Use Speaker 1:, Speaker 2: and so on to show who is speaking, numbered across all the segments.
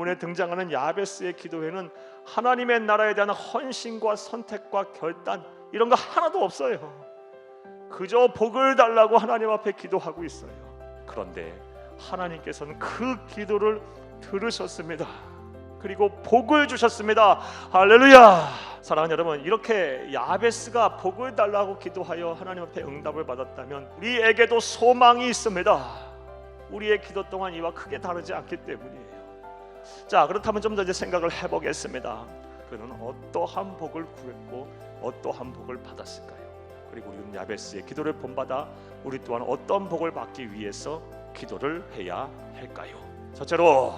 Speaker 1: 본문에 등장하는 야베스의 기도에는 하나님의 나라에 대한 헌신과 선택과 결단 이런 거 하나도 없어요. 그저 복을 달라고 하나님 앞에 기도하고 있어요. 그런데 하나님께서는 그 기도를 들으셨습니다. 그리고 복을 주셨습니다. 할렐루야! 사랑하는 여러분, 이렇게 야베스가 복을 달라고 기도하여 하나님 앞에 응답을 받았다면 우리에게도 소망이 있습니다. 우리의 기도 동안 이와 크게 다르지 않기 때문이에요. 자, 그렇다면 좀 더 이제 생각을 해보겠습니다. 그는 어떠한 복을 구했고 어떠한 복을 받았을까요? 그리고 우리는 야베스의 기도를 본받아 우리 또한 어떤 복을 받기 위해서 기도를 해야 할까요? 첫째로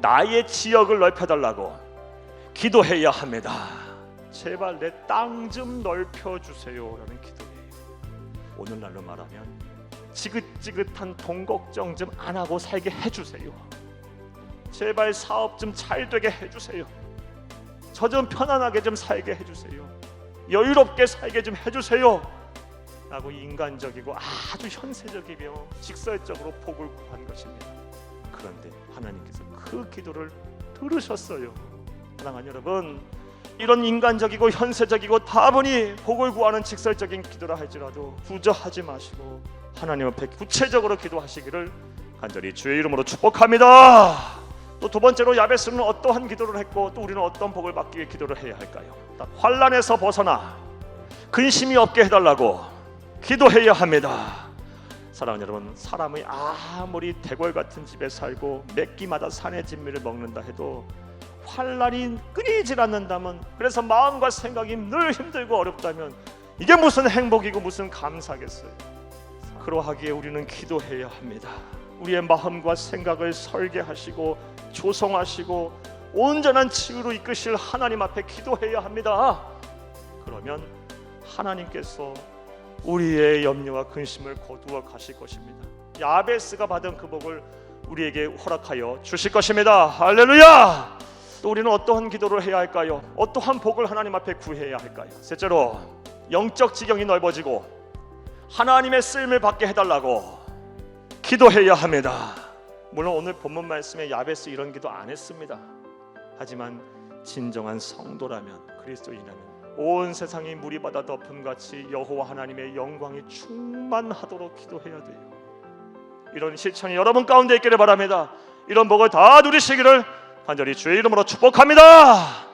Speaker 1: 나의 지역을 넓혀달라고 기도해야 합니다. 제발 내 땅 좀 넓혀 주세요라는 기도예요. 오늘날로 말하면 지긋지긋한 돈 걱정 좀 안 하고 살게 해주세요. 제발 사업 좀 잘 되게 해주세요. 저 좀 편안하게 좀 살게 해주세요. 여유롭게 살게 좀 해주세요. 라고 인간적이고 아주 현세적이며 직설적으로 복을 구한 것입니다. 그런데 하나님께서 그 기도를 들으셨어요. 사랑하는 여러분, 이런 인간적이고 현세적이고 다분히 복을 구하는 직설적인 기도라 할지라도 주저하지 마시고 하나님 앞에 구체적으로 기도하시기를 간절히 주의 이름으로 축복합니다. 또 두 번째로 야베스는 어떠한 기도를 했고 또 우리는 어떤 복을 받기 위해 기도를 해야 할까요? 환란에서 벗어나 근심이 없게 해달라고 기도해야 합니다. 사랑하는 여러분, 사람이 아무리 대궐 같은 집에 살고 몇 끼마다 산의 진미를 먹는다 해도 환란이 끊이질 않는다면 그래서 마음과 생각이 늘 힘들고 어렵다면 이게 무슨 행복이고 무슨 감사겠어요. 그러하기에 우리는 기도해야 합니다. 우리의 마음과 생각을 설계하시고 조성하시고 온전한 치유로 이끄실 하나님 앞에 기도해야 합니다. 그러면 하나님께서 우리의 염려와 근심을 거두어 가실 것입니다. 야베스가 받은 그 복을 우리에게 허락하여 주실 것입니다. 할렐루야! 또 우리는 어떠한 기도를 해야 할까요? 어떠한 복을 하나님 앞에 구해야 할까요? 셋째로 영적 지경이 넓어지고 하나님의 쓰임을 받게 해달라고 기도해야 합니다. 물론 오늘 본문 말씀에 야베스 이런 기도 안 했습니다. 하지만 진정한 성도라면 그리스도인이라면 온 세상이 물이 받아 덮음 같이 여호와 하나님의 영광이 충만하도록 기도해야 돼요. 이런 실천이 여러분 가운데 있기를 바랍니다. 이런 복을 다 누리시기를 간절히 주의 이름으로 축복합니다.